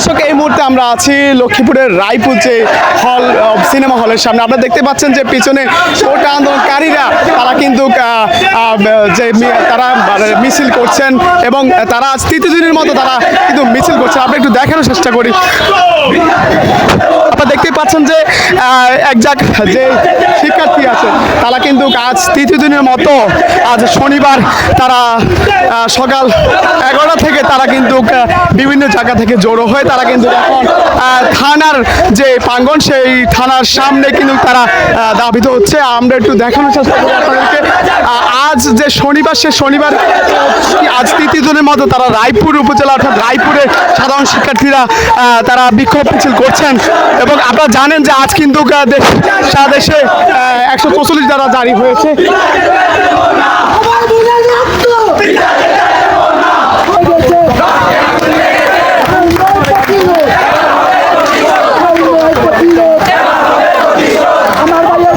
দর্শক, এই মুহূর্তে আমরা আছি লক্ষ্মীপুরের রায়পুর যে হল সিনেমা হলের সামনে। আপনারা দেখতে পাচ্ছেন যে পিছনে কোটা আন্দোলনকারীরা, তারা কিন্তু যে তারা মানে মিছিল করছেন এবং তারা আজ তৃতীয় দিনের মতো তারা কিন্তু মিছিল করছে আমরা একটু দেখানোর চেষ্টা করি। আপনারা দেখতে পাচ্ছেন যে এক জাক যে শিক্ষার্থী আছে তারা কিন্তু আজ তৃতীয় দিনের মতো আজ শনিবার তারা সকাল এগারোটা থেকে তারা কিন্তু বিভিন্ন জায়গা থেকে জড়ো হয়ে তারা কিন্তু এখন থানার যে প্রাঙ্গন সেই থানার সামনে কিন্তু তারা দাবিত হচ্ছে। আমরা একটু দেখানোর চেষ্টা করি আপনাদেরকে। আজ যে শনিবার, সে শনিবার আজ তৃতীয় দিনের মতো তারা রায়পুর উপজেলা অর্থাৎ রায়পুরের সাধারণ শিক্ষার্থীরা তারা বিক্ষোভ মিছিল করছেন। এবং আপনারা জানেন যে আজ কিন্তু সারা দেশে একশো চৌচল্লিশ দ্বারা জারি হয়েছে। আমার রক্ত। আমার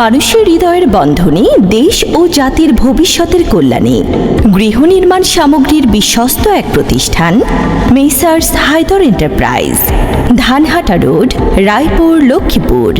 মানুষের হৃদয়ের বন্ধনে দেশ ও জাতির ভবিষ্যতের কল্যাণে গৃহ নির্মাণ সামগ্রীর বিশ্বস্ত এক প্রতিষ্ঠান, messrs Haider enterprise, Dhanhata road, Raipur, Lakshmipur.